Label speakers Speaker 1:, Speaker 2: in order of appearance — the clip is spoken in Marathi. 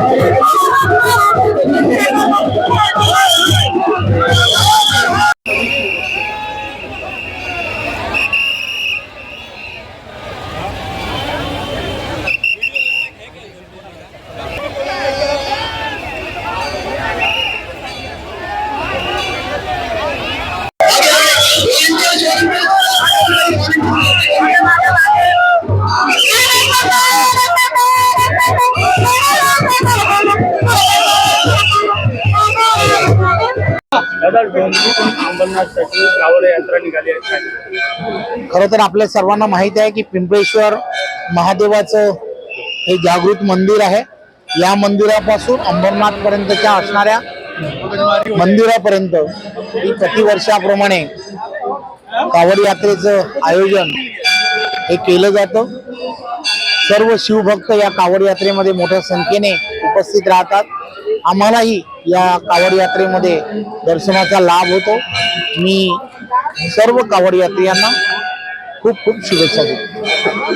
Speaker 1: Yeah. डोंगरीतून अंबरनाथसाठी कावड यात्रा निघाली आहे.
Speaker 2: खरं तर आपल्या सर्वांना माहीत आहे की पिंपळेश्वर महादेवाचं हे जागृत मंदिर आहे. या मंदिरापासून अंबरनाथ पर्यंतच्या असणाऱ्या मंदिरापर्यंत ही प्रतिवर्षाप्रमाणे कावड यात्रेचं आयोजन हे केलं जातं. सर्व शिवभक्त या कावड यात्रेमध्ये मोठ्या संख्येने उपस्थित राहतात. आम्हालाही या कावड यात्रेमध्ये दर्शनाचा लाभ होतो. मी सर्व कावड यात्रियांना खूप खूप शुभेच्छा देतो.